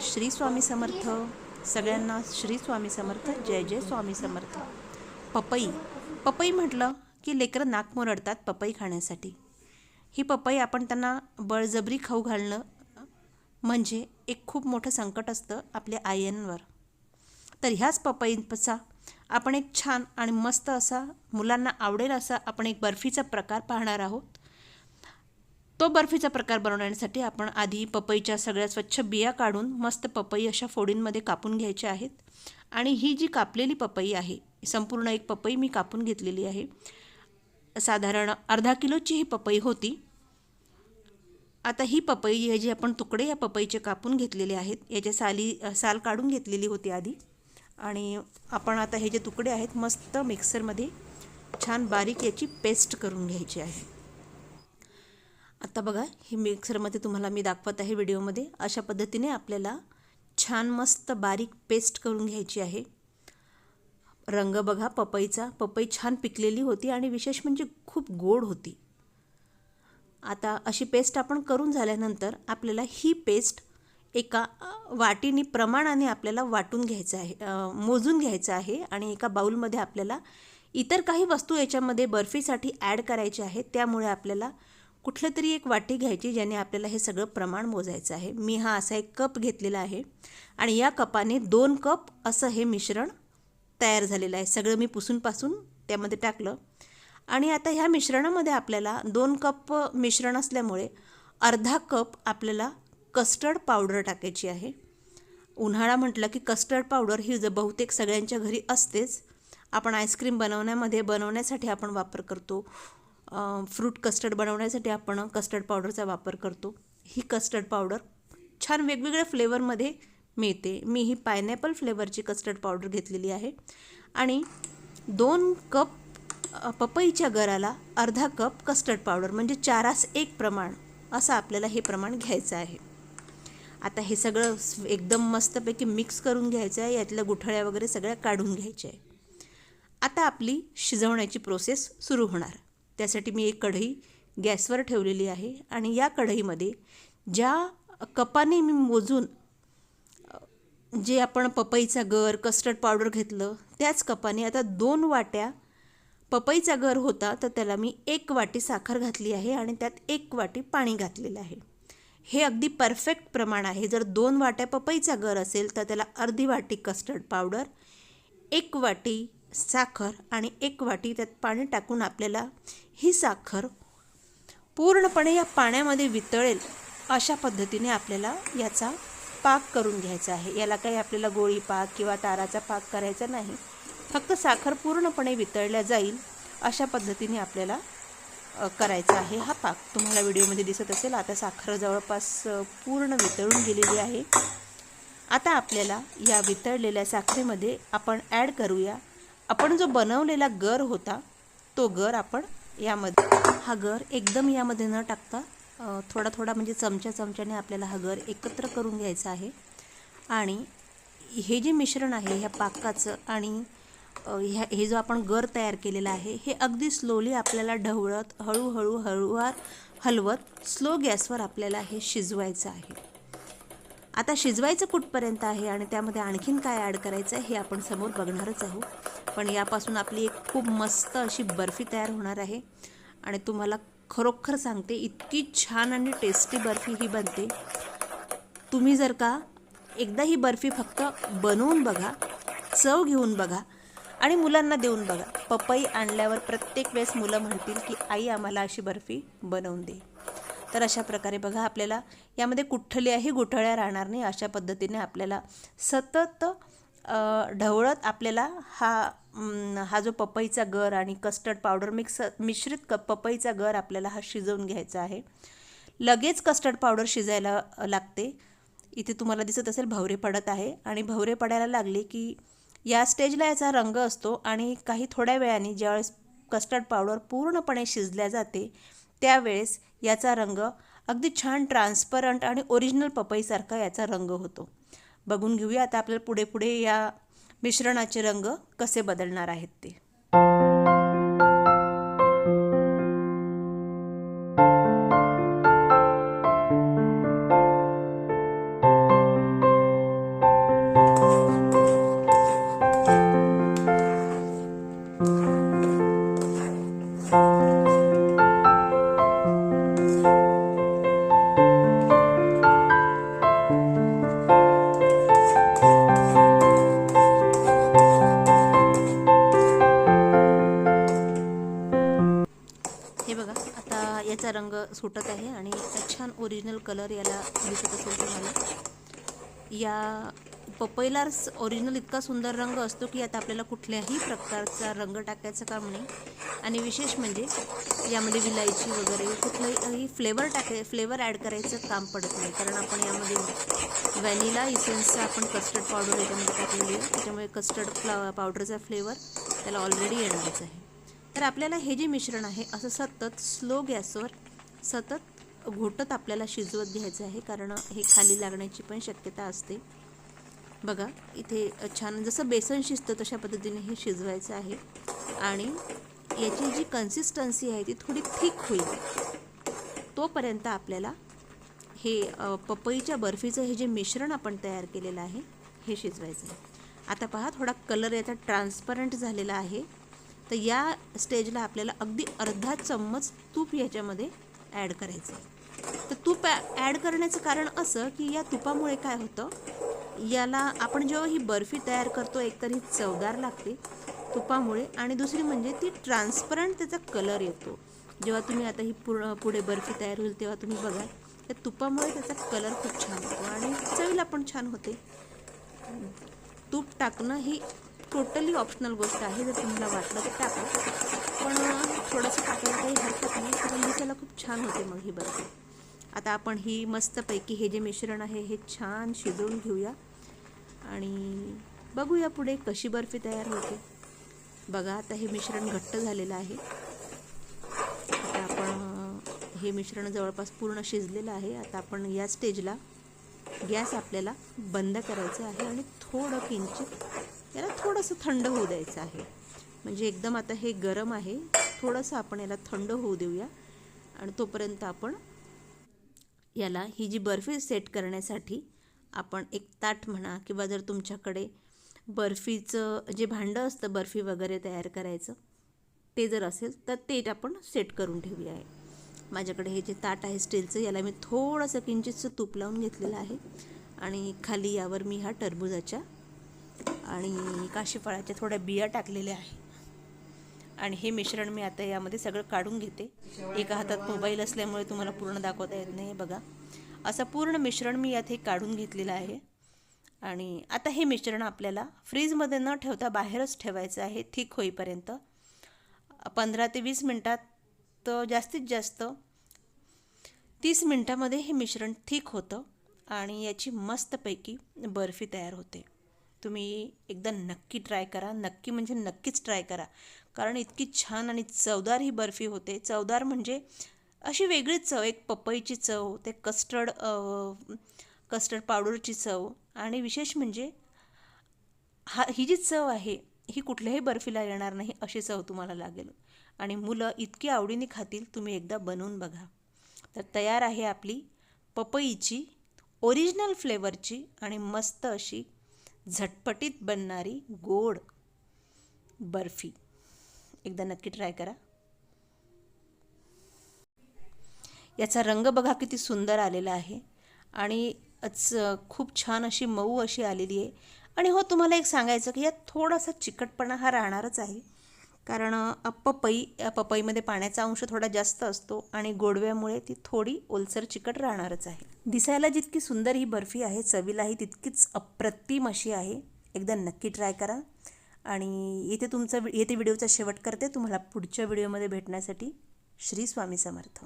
स्वामी समर्थ. सगळ्यांना श्री स्वामी समर्थ जय जय स्वामी समर्थ. पपई. पपई म्हटलं की लेकरं नाक मुरडतात पपई खाण्यासाठी. ही पपई आपण त्यांना बळजबरी खाऊ घालणं म्हणजे एक खूप मोठं संकट असतं आपल्या आयांवर तर ह्याच पपईचा आपण एक छान आणि मस्त असा मुलांना आवडेल असा आपण एक बर्फीचा प्रकार पाहणार आहोत. तो बर्फीचा प्रकार बनवण्यासाठी आपण आधी पपईच्या सगळ्या स्वच्छ बिया काढून मस्त पपई अशा फोडींमध्ये कापून घ्यायच्या आहेत. आणि ही जी कापलेली पपई आहे संपूर्ण एक पपई मी कापून घेतलेली आहे. साधारण अर्धा किलोची ही पपई होती. आता ही पपई हे जे आपण तुकडे या पपईचे कापून घेतलेले आहेत याच्या साली साल काढून घेतलेली होती आधी. आणि आपण आता हे जे तुकडे आहेत मस्त मिक्सरमध्ये छान बारीक याची पेस्ट करून घ्यायची आहे. आता बघा हे मिक्सरमध्ये तुम्हाला मी दाखवत आहे व्हिडिओमध्ये. अशा पद्धतीने आपल्याला छान मस्त बारीक पेस्ट करून घ्यायची आहे. रंग बघा पपईचा. पपई छान पिकलेली होती आणि विशेष म्हणजे खूप गोड होती. आता अशी पेस्ट आपण करून झाल्यानंतर आपल्याला ही पेस्ट एका वाटीनी प्रमाणाने आपल्याला वाटून घ्यायचं आहे मोजून घ्यायचं आहे आणि एका बाऊलमध्ये आपल्याला इतर काही वस्तू याच्यामध्ये बर्फीसाठी ॲड करायचे आहेत त्यामुळे आपल्याला कुठलं तरी एक वाटी घ्यायची ज्याने आपल्याला हे सगळं प्रमाण मोजायचं आहे. मी हा असा एक कप घेतलेला आहे. आणि या कपाने दोन कप असं हे मिश्रण तयार झालेलं आहे. सगळं मी पुसूनपासून त्यामध्ये टाकलं. आणि आता ह्या मिश्रणामध्ये आपल्याला दोन कप मिश्रण असल्यामुळे अर्धा कप आपल्याला कस्टर्ड पावडर टाकायची आहे. उन्हाळा म्हटलं की कस्टर्ड पावडर ही ज बहुतेक सगळ्यांच्या घरी असतेच. आपण आईस्क्रीम बनवण्यामध्ये बनवण्यासाठी आपण वापर करतो. फ्रूट कस्टर्ड बनवण्यासाठी आपण कस्टर्ड पावडरचा वापर करतो. ही कस्टर्ड पावडर छान वेगवेगळ्या फ्लेवरमध्ये मिळते. मी ही पायनॅपल फ्लेवरची कस्टर्ड पावडर घेतलेली आहे. आणि दोन कप पपईच्या गराला अर्धा कप कस्टर्ड पावडर म्हणजे चारास एक प्रमाण असं आपल्याला हे प्रमाण घ्यायचं आहे. आता हे सगळं एकदम मस्तपैकी मिक्स करून घ्यायचं आहे. यातल्या गुठळ्या वगैरे सगळ्या काढून घ्यायच्या आहे. आता आपली शिजवण्याची प्रोसेस सुरू होणार. त्यासाठी मी एक कढई गॅसवर ठेवलेली आहे आणि या कढईमध्ये ज्या कपाने मी मोजून जे आपण पपईचा गर कस्टर्ड पावडर घेतलं त्याच कपाने आता दोन वाट्या पपईचा गर होता तर त्याला मी एक वाटी साखर घातली आहे आणि त्यात एक वाटी पाणी घातलेलं आहे. हे अगदी परफेक्ट प्रमाण आहे. जर दोन वाट्या पपईचा गर असेल तर त्याला अर्धी वाटी कस्टर्ड पावडर एक वाटी साखर आणि एक वाटी त्यात पाणी टाकून आपल्याला ही साखर पूर्णपणे या पाण्यामध्ये वितळेल अशा पद्धतीने आपल्याला याचा पाक करून घ्यायचा आहे. याला काही आपल्याला गोळी पाक किंवा ताराचा पाक करायचा नाही. फक्त साखर पूर्णपणे वितळल्या जाईल अशा पद्धतीने आपल्याला करायचा आहे हा पाक. तुम्हाला व्हिडिओमध्ये दिसत असेल आता साखर जवळपास पूर्ण वितळून गेलेली आहे. आता आपल्याला या वितळलेल्या साखरेमध्ये आपण ॲड करूया आपण जो बनवलेला गर होता तो गर आपण यामध्ये हा गर एकदम यामध्ये न टाकता थोडा थोडा म्हणजे चमच्या चमच्याने आपल्याला हा गर एकत्र करून घ्यायचा आहे. आणि हे जे मिश्रण आहे ह्या पाकाचं आणि ह्या हे जो आपण गर तयार केलेला आहे हे अगदी स्लोली आपल्याला ढवळत हळूहळू हळूवार हलवत स्लो गॅसवर आपल्याला हे शिजवायचं आहे. आता शिजवायचं कुठपर्यंत आहे आणि त्यामध्ये आणखीन काय ॲड करायचं आहे हे आपण समोर बघणारच आहोत. पण यापासून आपली एक खूप मस्त अशी बर्फी तयार होणार आहे. आणि तुम्हाला खरोखर सांगते इतकी छान आणि टेस्टी बर्फी ही बनते. तुम्ही जर का एकदा ही बर्फी फक्त बनवून बघा चव घेऊन बघा आणि मुलांना देऊन बघा. पपई आणल्यावर प्रत्येक वेळेस मुलं म्हणतील की आई आम्हाला अशी बर्फी बनवून दे. तर अशा प्रकारे बघा आपल्याला यामध्ये कुठल्याही गुठळ्या राहणार नाही अशा पद्धतीने आपल्याला सतत ढवळत आपल्याला हा हा जो पपईचा गर आणि कस्टर्ड पावडर मिक्स मिश्रित क पपईचा गर आपल्याला हा शिजवून घ्यायचा आहे. लगेच कस्टर्ड पावडर शिजायला लागते. इथे तुम्हाला दिसत असेल भवरे पडत आहे आणि भवरे पडायला लागले की या स्टेजला याचा रंग असतो आणि काही थोड्या वेळाने ज्यावेळेस कस्टर्ड पावडर पूर्णपणे शिजल्या जाते त्यावेळेस याचा रंग अगदी छान ट्रान्सपरंट आणि ओरिजिनल पपईसारखा याचा रंग होतो. बघून घेऊया आता आपल्याला पुढे पुढे या मिश्रणाचे रंग कसे बदलणार आहेत ते. thank you याचा रंग सुटत आहे आणि छान ओरिजिनल कलर याला दिसत असेल तुम्हाला. या पपईलाच ओरिजिनल इतका सुंदर रंग असतो की आता आपल्याला कुठल्याही प्रकारचा रंग टाकायचं काम नाही. आणि विशेष म्हणजे यामध्ये विलायची वगैरे कुठलाही फ्लेवर टाकाय फ्लेवर ॲड करायचं काम पडत नाही. कारण आपण यामध्ये व्हॅनिला इसेन्सचा आपण कस्टर्ड पावडर याच्यामध्ये टाकलेली आहे. त्याच्यामुळे कस्टर्ड फ्ला पावडरचा फ्लेवर त्याला ऑलरेडी येणारच आहे. तर आपल्याला हे जे मिश्रण आहे असं सतत स्लो गॅसवर सतत घोटत आपल्याला शिजवत घ्यायचं आहे कारण हे खाली लागण्याची पण शक्यता असते. बघा इथे छान जसं बेसन शिजतं तशा पद्धतीने हे शिजवायचं आहे. आणि याची जी कन्सिस्टन्सी आहे ती थोडी थिक होईल. तोपर्यंत आपल्याला हे पपईच्या बर्फीचं हे जे मिश्रण आपण तयार केलेलं आहे हे शिजवायचं आहे. आता पहा थोडा कलर याचा ट्रान्सपरंट झालेला आहे. तर या स्टेजला आपल्याला अगदी अर्धा चम्मच तूप याच्यामध्ये ॲड करायचं आहे तर तूप ॲड करण्याचं कारण असं की या तुपामुळे काय होतं? याला आपण जेव्हा ही बर्फी तयार करतो एकतर ही चवदार लागते तुपामुळे आणि दुसरी म्हणजे ती ट्रान्सपरंट त्याचा कलर येतो. जेव्हा तुम्ही आता ही पूर्ण पुढे बर्फी तयार होईल तेव्हा तुम्ही बघा त्या तुपामुळे त्याचा कलर खूप छान होतो आणि चवीला पण छान होते. तूप टाकणं ही टोटली ऑप्शनल गोष्ट आहे जर तुम्हाला वाटलं तर टाका. पण थोडंसं टाकायला काही हरकत नाही कारण दिसायला खूप छान होते मग ही बर्फी. आता आपण ही मस्तपैकी हे जे मिश्रण आहे हे छान शिजवून घेऊया. आणि बघूया पुढे कशी बर्फी तयार होते. बघा आता हे मिश्रण घट्ट झालेलं आहे. आता आपण हे मिश्रण जवळपास पूर्ण शिजलेलं आहे. आता आपण या स्टेजला गॅस आपल्याला बंद करायचं आहे आणि थोडं किंचित याला थोडंसं थंड होऊ द्यायचं आहे. म्हणजे एकदम आता हे गरम आहे थोडंसं आपण याला थंड होऊ देऊया. आणि तोपर्यंत आपण याला ही जी बर्फी सेट करण्यासाठी आपण एक ताट म्हणा किंवा जर तुमच्याकडे बर्फीचं जे भांडं असतं बर्फी वगैरे तयार करायचं ते जर असेल तर ते आपण सेट करून ठेवूया. आहे माझ्याकडे हे जे ताट आहे स्टीलचं याला मी थोडंसं किंचितचं तूप लावून घेतलेलं आहे. आणि खाली यावर मी ह्या टरबुजाच्या आणि काशीफळाच्या थोड्या बिया टाकलेल्या आहे. आणि हे मिश्रण मी आता यामध्ये सगळं काढून घेते. एका हातात मोबाईल असल्यामुळे तुम्हाला पूर्ण दाखवता येत नाही बघा. असं पूर्ण मिश्रण मी यात हे काढून घेतलेलं आहे. आणि आता हे मिश्रण आपल्याला फ्रीजमध्ये न ठेवता बाहेरच ठेवायचं आहे थिक होईपर्यंत. पंधरा ते वीस मिनटात तर जास्तीत जास्त तीस मिनटामध्ये हे मिश्रण थिक होतं आणि याची मस्तपैकी बर्फी तयार होते. तुम्ही एकदा नक्की ट्राय करा. नक्की म्हणजे नक्कीच ट्राय करा. कारण इतकी छान आणि चवदार ही बर्फी होते. चवदार म्हणजे अशी वेगळीच चव एक पपईची चव ते कस्टर्ड कस्टर्ड पावडरची चव आणि विशेष म्हणजे हा ही जी चव आहे ही कुठल्याही बर्फीला येणार नाही अशी चव तुम्हाला लागेल. आणि मुलं इतकी आवडीने खातील तुम्ही एकदा बनवून बघा. तर तयार आहे आपली पपईची ओरिजिनल फ्लेवरची आणि मस्त अशी झटपटीत बनणारी गोड बर्फी. एकदा नक्की ट्राय करा. याचा रंग बघा किती सुंदर आलेला आहे. आणि खूप छान अशी मऊ अशी आलेली आहे. आणि हो तुम्हाला एक सांगायचं की यात थोडासा चिकटपणा हा राहणारच आहे. कारण पपई पपईमध्ये पाण्याचा अंश थोडा जास्त असतो आणि गोडव्यामुळे ती थोडी ओलसर चिकट राहणारच आहे. दिसायला जितकी सुंदर ही बर्फी आहे चवीलाही तितकीच अप्रतिम अशी आहे. एकदा नक्की ट्राय करा. आणि येथे तुमचा येथे व्हिडिओचा शेवट करते. तुम्हाला पुढच्या व्हिडिओमध्ये भेटण्यासाठी श्री स्वामी समर्थ.